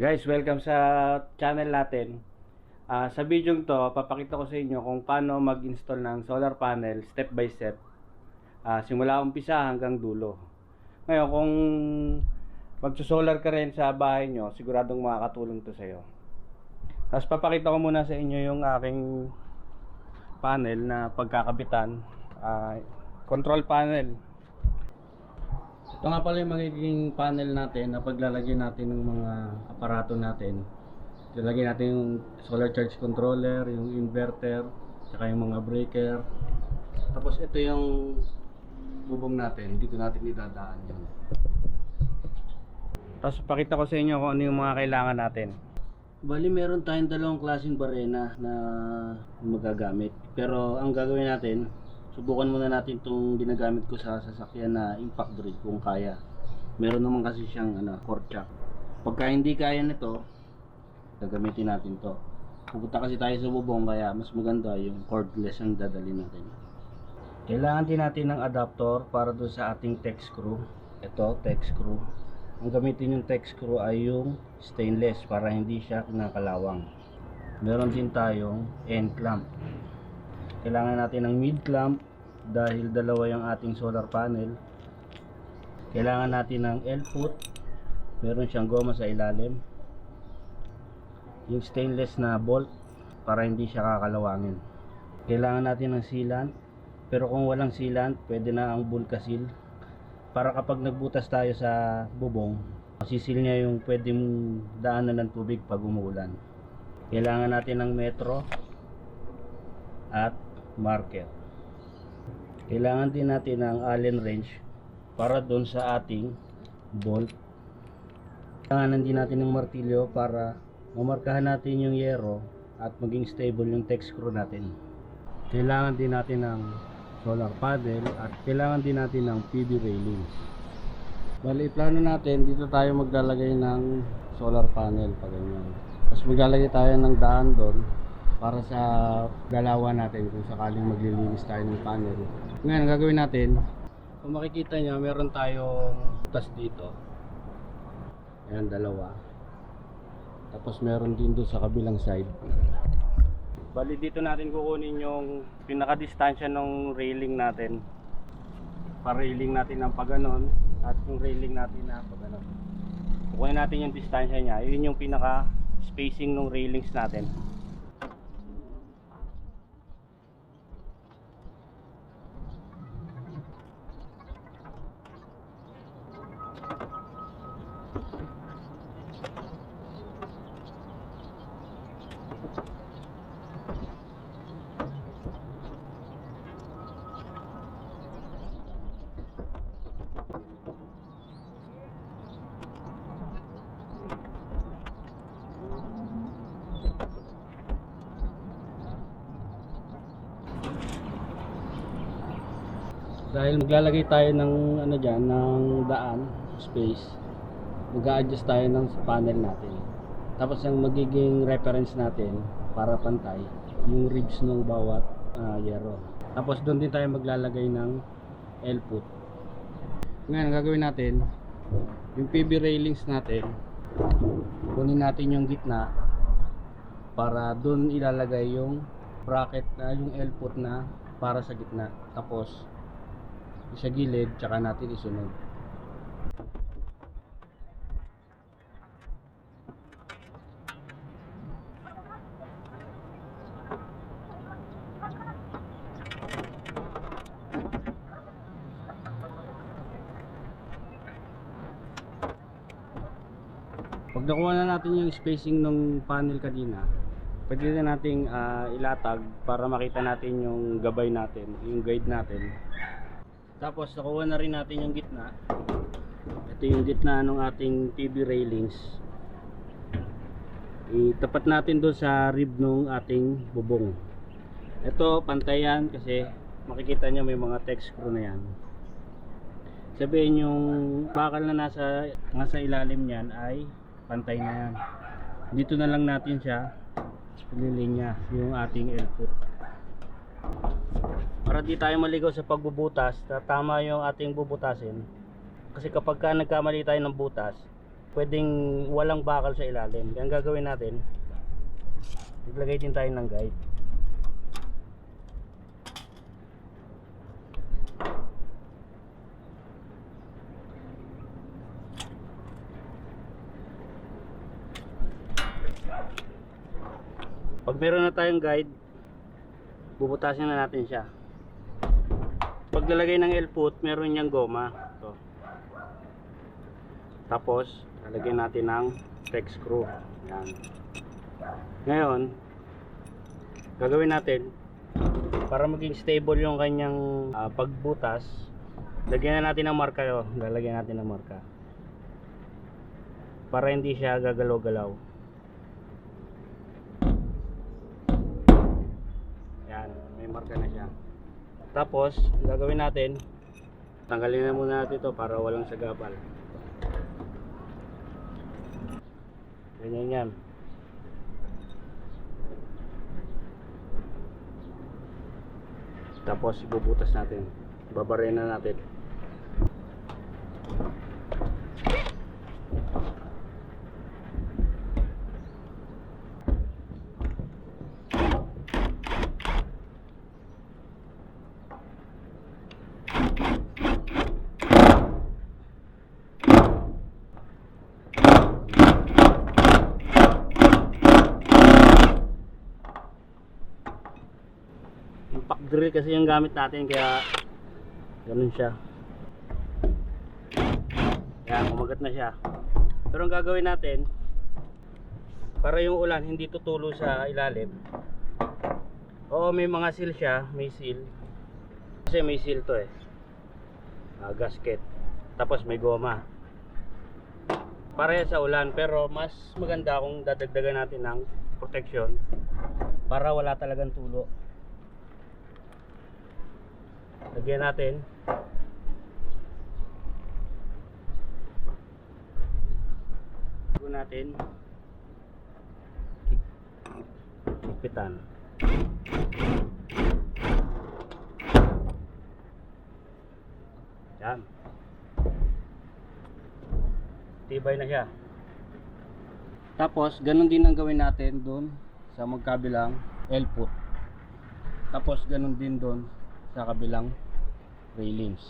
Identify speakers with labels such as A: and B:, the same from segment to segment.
A: Guys, welcome sa channel natin. Ah, sa video to, papakita ko sa inyo kung paano mag-install ng solar panel step by step. Ah, simula umpisa hanggang dulo. Ngayon, kung magso-solar ka rin sa bahay nyo, siguradong makakatulong to sa iyo. Tapos papakita ko muna sa inyo yung aking panel na pagkakabitan. Ah, control panel. Ito nga pala yung magiging panel natin na paglalagyan natin ng mga aparato natin. Lalagyan natin yung solar charge controller, yung inverter, saka yung mga breaker. Tapos ito yung bubong natin. Dito natin idadaan yun. Tapos pakita ko sa inyo kung ano yung mga kailangan natin. Bali, meron tayong dalawang klaseng barena na magagamit. Pero ang gagawin natin, subukan muna natin itong ginagamit ko sa sasakyan na impact brake kung kaya. Meron naman kasi siyang ano, core chuck. Pagka hindi kaya nito, gagamitin natin to. Pupunta kasi tayo sa bubong kaya mas maganda yung cordless ang dadalhin natin. Kailangan din natin ng adapter para doon sa ating tech screw. Ito, tech screw. Ang gamitin yung tech screw ay yung stainless para hindi siya kinakalawang. Meron din tayong end clamp. Kailangan natin ng mid clamp dahil dalawa yung ating solar panel. Kailangan natin ng L-foot. Meron siyang goma sa ilalim. Yung stainless na bolt para hindi siya kakalawangin. Kailangan natin ng sealant. Pero kung walang sealant, pwede na ang Bulkasil. Para kapag nagbutas tayo sa bubong, sisil niya yung pwedeng daanan ng tubig pag umuulan. Kailangan natin ng metro at marker. Kailangan din natin ng allen wrench para doon sa ating bolt. Kailangan din natin ng martilyo para mamarkahan natin yung yero at maging stable yung tech screw natin. Kailangan din natin ng solar panel at kailangan din natin ng PV railings. Bali, plano natin, dito tayo maglalagay ng solar panel pa ganyan. Tapos maglalagay tayo ng daan doon para sa galawan natin kung sakaling maglilinis tayo ng panel. Ngayon, ang gagawin natin, kung makikita nyo, meron tayong butas dito. Ayan, dalawa. Tapos meron din doon sa kabilang side. Bali dito natin kukunin yung pinaka-distansya ng railing natin. Pa-railing natin ng paganon at yung railing natin na paganon. Kukunin natin yung distansya niya. Yun yung pinaka-spacing ng railings natin. Dahil maglalagay tayo ng ano diyan, ng daan, space. Mag-a-adjust tayo ng panel natin. Tapos yung magiging reference natin para pantay, yung ribs ng bawat ah, yero. Tapos doon din tayo maglalagay ng L-foot. Ngayon, ang gagawin natin, yung PB railings natin, kunin natin yung gitna para doon ilalagay yung bracket na yung L-foot na para sa gitna. Tapos, sa gilid, tsaka natin isunod. Pag nakuha na natin yung spacing ng panel kanina, pwede na nating ah, ilatag para makita natin yung gabay natin, yung guide natin. Tapos nakuha na rin natin yung gitna. Ito yung gitna ng ating TV railings. Itapat natin doon sa rib ng ating bubong. Ito pantayan kasi makikita nyo may mga tech screw na yan. Sabihin yung bakal na nasa, nasa ilalim niyan ay pantay na yan. Dito na lang natin siya nilinya yung ating L-foot. Para di tayo maligaw sa pagbubutas, tama yung ating bubutasin. Kasi kapag ka nagkamali tayo ng butas, pwedeng walang bakal sa ilalim. Kaya ang gagawin natin, iglagay din tayo ng guide. Pag meron na tayong guide, bubutasin na natin siya. Pag lalagay ng L-foot, meron niyang goma. Ito. Tapos, lalagyan natin ng spec screw. Yan. Ngayon, gagawin natin, para maging stable yung kanyang ah, pagbutas, lagyan na natin ng marka. Oh. Lalagyan natin ng marka. Para hindi siya gagalaw-galaw. Yan, may marka na siya. Tapos, gagawin natin, tanggalin na muna natin ito para walang sagabal. Ganyan yan. Tapos, ibubutas natin. Babarin na natin. Impact drill kasi yung gamit natin kaya ganun siya. Yan, kumagat na siya. Pero ang gagawin natin para yung ulan hindi tutulo sa ilalim. Oo, may mga seal siya, may seal. Kasi may seal to eh. Ah, gasket. Tapos may goma. Pareha sa ulan pero mas maganda kung dadagdagan natin ng protection para wala talagang tulo. Lagyan natin. Bago natin. Higpitan. Yan. Tibay na siya. Tapos, ganun din ang gawin natin doon sa magkabilang L-foot. Tapos, ganun din doon sa kabilang railings.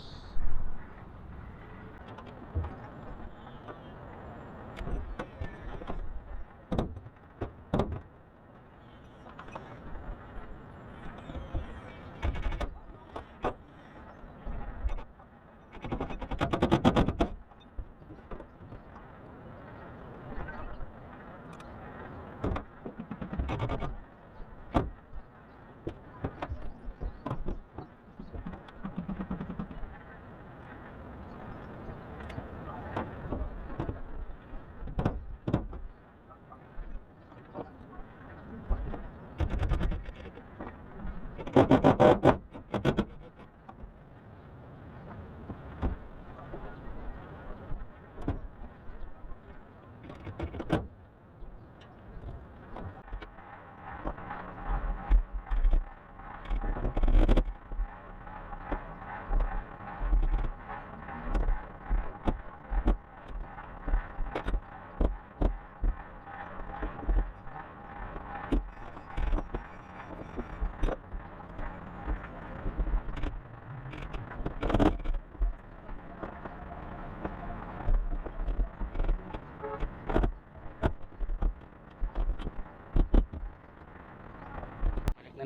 A: Thank you.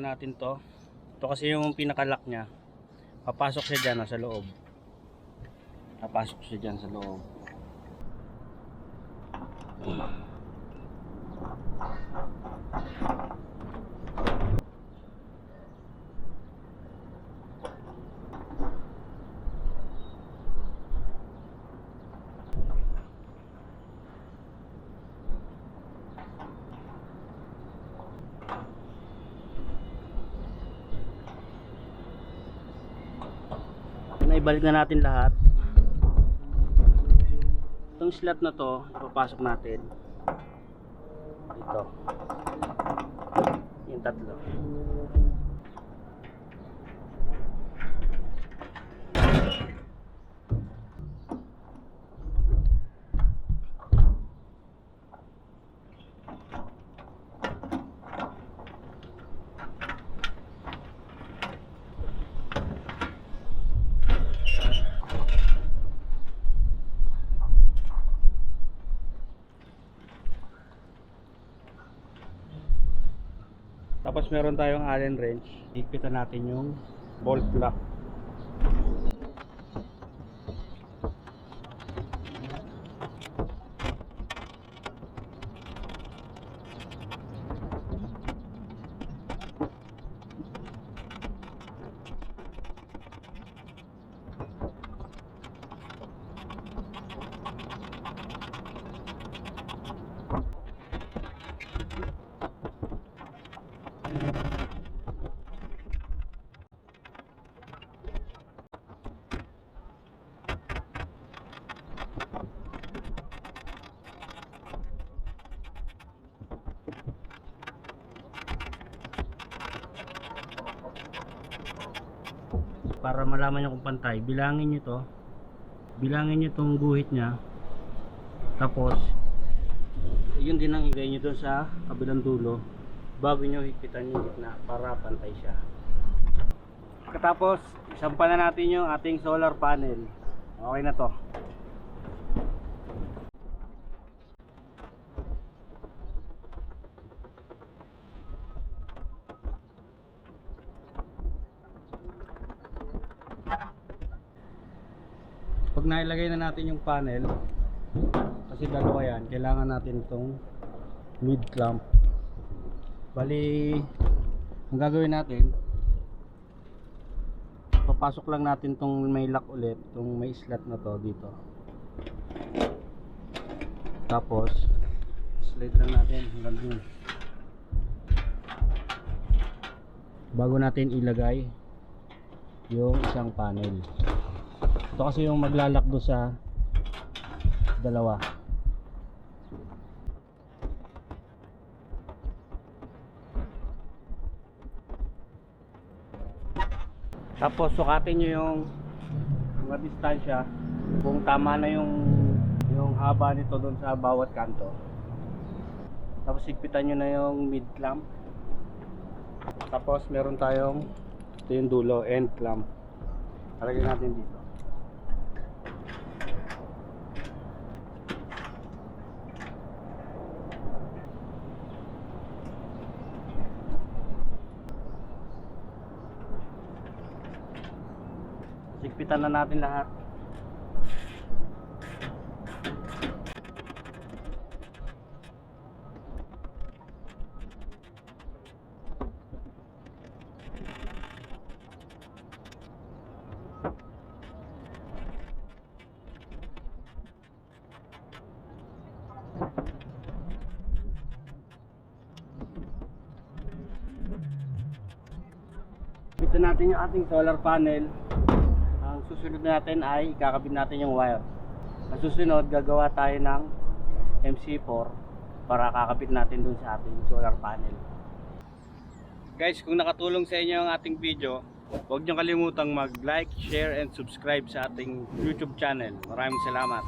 A: Natin to. Ito kasi yung pinakalock niya. Papasok siya dyan sa loob. Papasok siya dyan sa loob. Naibalik na natin lahat. Itong slot na to, ipapasok natin. Ito. Yung tatlo. Tapos meron tayong Allen wrench. Higpitan natin yung bolt lock. Para malaman nyo kung pantay bilangin nyo to. Bilangin nyo tong guhit nya tapos yun din ang igay nyo doon sa kabilang dulo bago nyo higpitan yung gitna para pantay siya. Katapos isampa na natin yung ating solar panel. Okay na to pag nailagay na natin yung panel. Kasi dalawa yan. Kailangan natin itong mid clamp. Bali ang gagawin natin papasok lang natin tong may lock ulit tong may slot na to dito. Tapos slide lang natin hanggang dun. Bago natin ilagay yung isang panel ito kasi yung maglalak do sa dalawa. Tapos sukatin nyo yung mga distansya kung tama na yung yung haba nito doon sa bawat kanto. Tapos higpitan nyo na yung mid clamp. Tapos meron tayong ito yung dulo, end clamp. Lagyan natin dito. Sigpitan na natin lahat. Ito natin yung ating solar panel. Susunod natin ay ikakabit natin yung wire. Ang susunod, gagawa tayo ng MC4 para kakabit natin dun sa ating solar panel. Guys, kung nakatulong sa inyo ang ating video, huwag niyo kalimutang mag-like, share, and subscribe sa ating YouTube channel. Maraming salamat.